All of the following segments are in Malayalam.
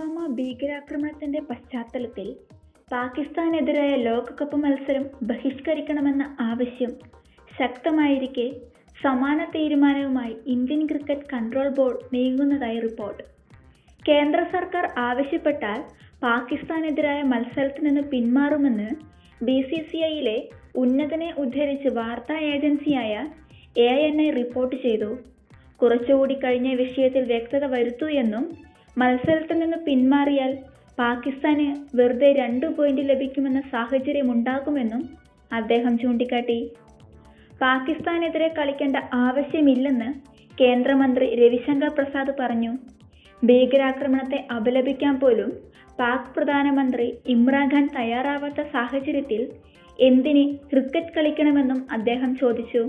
പുൽവാമ ഭീകരാക്രമണത്തിന്റെ പശ്ചാത്തലത്തിൽ പാകിസ്ഥാനെതിരായ ലോകകപ്പ് മത്സരം ബഹിഷ്കരിക്കണമെന്ന ആവശ്യം ശക്തമായിരിക്കെ സമാന തീരുമാനവുമായി ഇന്ത്യൻ ക്രിക്കറ്റ് കൺട്രോൾ ബോർഡ് നീങ്ങുന്നതായി റിപ്പോർട്ട്. കേന്ദ്ര സർക്കാർ ആവശ്യപ്പെട്ടാൽ പാകിസ്ഥാനെതിരായ മത്സരത്തിൽ നിന്ന് പിന്മാറുമെന്ന് ബി സി സി ഐയിലെ ഉന്നതനെ ഉദ്ധരിച്ച് വാർത്താ ഏജൻസിയായ എ എൻ ഐ റിപ്പോർട്ട് ചെയ്തു. കുറച്ചുകൂടി കഴിഞ്ഞ വിഷയത്തിൽ വ്യക്തത വരുത്തൂ എന്നും മത്സരത്തിൽ നിന്ന് പിന്മാറിയാൽ പാകിസ്ഥാന് വെറുതെ രണ്ട് പോയിന്റ് ലഭിക്കുമെന്ന സാഹചര്യം ഉണ്ടാകുമെന്നും അദ്ദേഹം ചൂണ്ടിക്കാട്ടി. പാകിസ്ഥാനെതിരെ കളിക്കേണ്ട ആവശ്യമില്ലെന്ന് കേന്ദ്രമന്ത്രി രവിശങ്കർ പ്രസാദ് പറഞ്ഞു. ഭീകരാക്രമണത്തെ അപലപിക്കാൻ പോലും പാക് പ്രധാനമന്ത്രി ഇമ്രാൻഖാൻ തയ്യാറാവാത്ത സാഹചര്യത്തിൽ എന്തിന് ക്രിക്കറ്റ് കളിക്കണമെന്നും അദ്ദേഹം ചോദിച്ചു.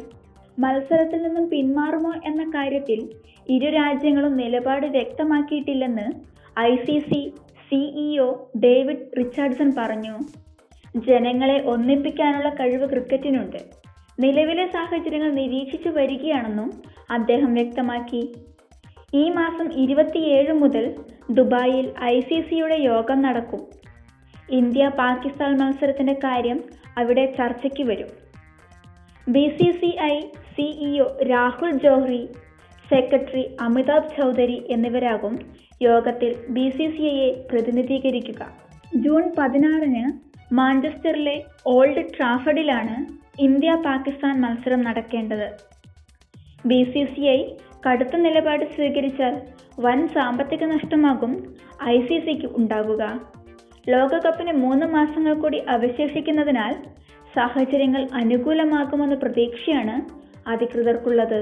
മത്സരത്തിൽ നിന്നും പിന്മാറുമോ എന്ന കാര്യത്തിൽ ഇരു രാജ്യങ്ങളും നിലപാട് വ്യക്തമാക്കിയിട്ടില്ലെന്ന് I C C CEO David Richardson പറഞ്ഞു. ജനങ്ങളെ ഒന്നിപ്പിക്കാനുള്ള കഴിവ് ക്രിക്കറ്റിനുണ്ട്. നിലവിലെ സാഹചര്യങ്ങൾ നിരീക്ഷിച്ചു വരികയാണെന്നും അദ്ദേഹം വ്യക്തമാക്കി. ഈ മാസം ഇരുപത്തിയേഴ് മുതൽ ദുബായിൽ ഐ സി സിയുടെ യോഗം നടക്കും. ഇന്ത്യ പാകിസ്ഥാൻ മത്സരത്തിന്റെ കാര്യം അവിടെ ചർച്ചയ്ക്ക് വരും. B C C I CEO Rahul Johri secretary Amitabh Chaudhary എന്നിവരാകും യോഗത്തിൽ ബി സി സി ഐയെ പ്രതിനിധീകരിക്കുക. ജൂൺ പതിനാറിന് മാഞ്ചസ്റ്ററിലെ ഓൾഡ് ട്രാഫഡിലാണ് ഇന്ത്യ പാകിസ്ഥാൻ മത്സരം നടക്കേണ്ടത്. ബി സി സി ഐ കടുത്ത നിലപാട് സ്വീകരിച്ചാൽ വൻ സാമ്പത്തിക നഷ്ടമാകും ഐ സി സിക്ക് ഉണ്ടാകുക ലോകകപ്പിന് മൂന്ന് മാസങ്ങൾ കൂടി അവശേഷിക്കുന്നതിനാൽ സാഹചര്യങ്ങൾ അനുകൂലമാകുമെന്ന പ്രതീക്ഷയാണ് അധികൃതർക്കുള്ളത്.